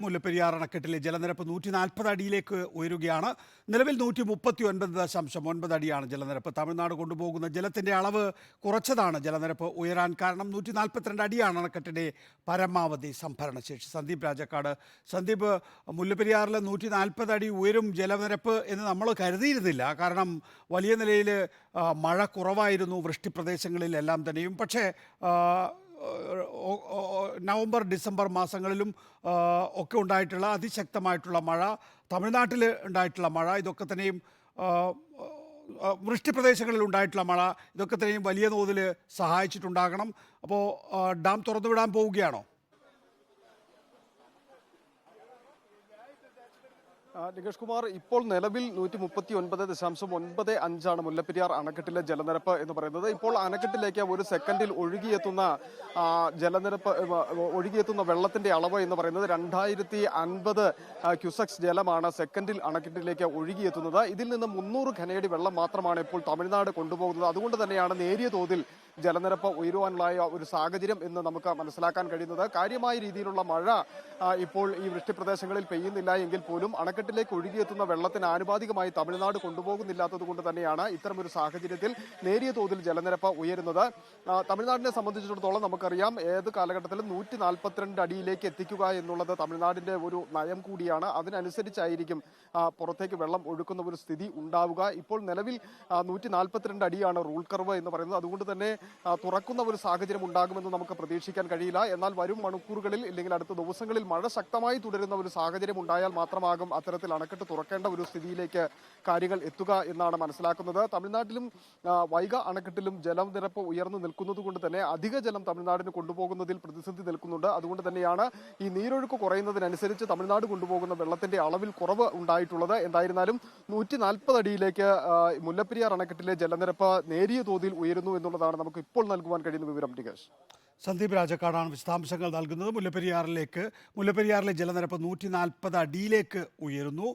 മുല്ലപ്പെരിയാർ അണക്കെട്ടിലെ ജലനിരപ്പ് നൂറ്റി നാൽപ്പത് അടിയിലേക്ക് ഉയരുകയാണ്. നിലവിൽ നൂറ്റി മുപ്പത്തി ഒൻപത് ദശാംശം ഒൻപത് അടിയാണ് ജലനിരപ്പ്. തമിഴ്നാട് കൊണ്ടുപോകുന്ന ജലത്തിന്റെ അളവ് കുറച്ചതാണ് ജലനിരപ്പ് ഉയരാൻ കാരണം നൂറ്റി നാൽപ്പത്തിരണ്ട് അടിയാണ് അണക്കെട്ടിന്റെ പരമാവധി സംഭരണശേഷി. സന്ദീപ് രാജക്കാട്. സന്ദീപ് മുല്ലപ്പെരിയാറിൽ നൂറ്റി നാൽപ്പത് അടി ഉയരും ജലനിരപ്പ് എന്ന് നമ്മൾ കരുതിയിരുന്നില്ല. കാരണം വലിയ നിലയിൽ മഴ കുറവായിരുന്നു വൃഷ്ടിപ്രദേശങ്ങളിലെല്ലാം തന്നെയും. പക്ഷേ നവംബർ ഡിസംബർ മാസങ്ങളിലും ഒക്കെ ഉണ്ടായിട്ടുള്ള അതിശക്തമായിട്ടുള്ള മഴ തമിഴ്നാട്ടിൽ ഉണ്ടായിട്ടുള്ള മഴ ഇതൊക്കെ തന്നെയും വൃഷ്ടിപ്രദേശങ്ങളിൽ ഉണ്ടായിട്ടുള്ള മഴ ഇതൊക്കെ തന്നെയും വലിയ തോതിൽ സഹായിച്ചിട്ടുണ്ടാകണം. അപ്പോൾ ഡാം തുറന്നുവിടാൻ പോവുകയാണോ? നികേഷ് കുമാർ ഇപ്പോൾ നിലവിൽ നൂറ്റി മുപ്പത്തി ഒൻപത് ദശാംശം ഒൻപത് അഞ്ചാണ് മുല്ലപ്പെരിയാർ അണക്കെട്ടിലെ ജലനിരപ്പ് എന്ന് പറയുന്നത്. ഇപ്പോൾ അണക്കെട്ടിലേക്ക് ഒരു സെക്കൻഡിൽ ഒഴുകിയെത്തുന്ന ജലനിരപ്പ് ഒഴുകിയെത്തുന്ന വെള്ളത്തിന്റെ അളവ് എന്ന് പറയുന്നത് രണ്ടായിരത്തി അൻപത് ക്യുസെക്സ് ജലമാണ് സെക്കൻഡിൽ അണക്കെട്ടിലേക്ക് ഒഴുകിയെത്തുന്നത്. ഇതിൽ നിന്ന് മുന്നൂറ് ഖനയടി വെള്ളം മാത്രമാണ് ഇപ്പോൾ തമിഴ്നാട് കൊണ്ടുപോകുന്നത്. അതുകൊണ്ട് തന്നെയാണ് നേരിയ തോതിൽ ജലനിരപ്പ് ഉയരുവാനുള്ള ഒരു സാഹചര്യം എന്ന് നമുക്ക് മനസ്സിലാക്കാൻ കഴിയുന്നത്. കാര്യമായ രീതിയിലുള്ള മഴ ഇപ്പോൾ ഈ വൃഷ്ടിപ്രദേശങ്ങളിൽ പെയ്യുന്നില്ല എങ്കിൽ പോലും അണക്കെട്ടിലേക്ക് ഒഴുകിയെത്തുന്ന വെള്ളത്തിന് ആനുപാതികമായി തമിഴ്നാട് കൊണ്ടുപോകുന്നില്ലാത്തത് കൊണ്ട് തന്നെയാണ് ഇത്തരമൊരു സാഹചര്യത്തിൽ നേരിയ തോതിൽ ജലനിരപ്പ് ഉയരുന്നത്. തമിഴ്നാടിനെ സംബന്ധിച്ചിടത്തോളം നമുക്കറിയാം ഏത് കാലഘട്ടത്തിലും നൂറ്റി നാൽപ്പത്തിരണ്ട് അടിയിലേക്ക് എത്തിക്കുക എന്നുള്ളത് തമിഴ്നാടിന്റെ ഒരു നയം കൂടിയാണ്. അതിനനുസരിച്ചായിരിക്കും പുറത്തേക്ക് വെള്ളം ഒഴുക്കുന്ന ഒരു സ്ഥിതി ഉണ്ടാവുക. ഇപ്പോൾ നിലവിൽ നൂറ്റി നാൽപ്പത്തിരണ്ട് അടിയാണ് റൂൾ കർവ് എന്ന് പറയുന്നത്. അതുകൊണ്ട് തന്നെ തുറക്കുന്ന ഒരു സാഹചര്യം ഉണ്ടാകുമെന്ന് നമുക്ക് പ്രതീക്ഷിക്കാൻ കഴിയില്ല. എന്നാൽ വരും മണിക്കൂറുകളിൽ ഇല്ലെങ്കിൽ അടുത്ത ദിവസങ്ങളിൽ മഴ ശക്തമായി തുടരുന്ന ഒരു സാഹചര്യം ഉണ്ടായാൽ മാത്രമാകും അത്തരത്തിൽ അണക്കെട്ട് തുറക്കേണ്ട ഒരു സ്ഥിതിയിലേക്ക് കാര്യങ്ങൾ എത്തുക എന്നാണ് മനസ്സിലാക്കുന്നത്. തമിഴ്നാട്ടിലും വൈഗ അണക്കെട്ടിലും ജലനിരപ്പ് ഉയർന്നു നിൽക്കുന്നത് കൊണ്ട് തന്നെ അധിക ജലം തമിഴ്നാടിന് കൊണ്ടുപോകുന്നതിൽ പ്രതിസന്ധി നിൽക്കുന്നുണ്ട്. അതുകൊണ്ട് തന്നെയാണ് ഈ നീരൊഴുക്ക് കുറയുന്നതിനനുസരിച്ച് തമിഴ്നാട് കൊണ്ടുപോകുന്ന വെള്ളത്തിന്റെ അളവിൽ കുറവ് ഉണ്ടായിട്ടുള്ളത്. എന്തായിരുന്നാലും നൂറ്റി നാൽപ്പത് അടിയിലേക്ക് മുല്ലപ്പെരിയാർ അണക്കെട്ടിലെ ജലനിരപ്പ് നേരിയ തോതിൽ ഉയരുന്നു എന്നുള്ളതാണ് നമുക്ക് ഇപ്പോൾ നൽകുവാൻ കഴിയുന്ന വിവരം നികേഷ്. സന്ദീപ് രാജക്കാടാണ് വിശദാംശങ്ങൾ നൽകുന്നത്. മുല്ലപ്പെരിയാറിലേക്ക് മുല്ലപ്പെരിയാറിലെ ജലനിരപ്പ് നൂറ്റി നാൽപ്പത് അടിയിലേക്ക് ഉയരുന്നു.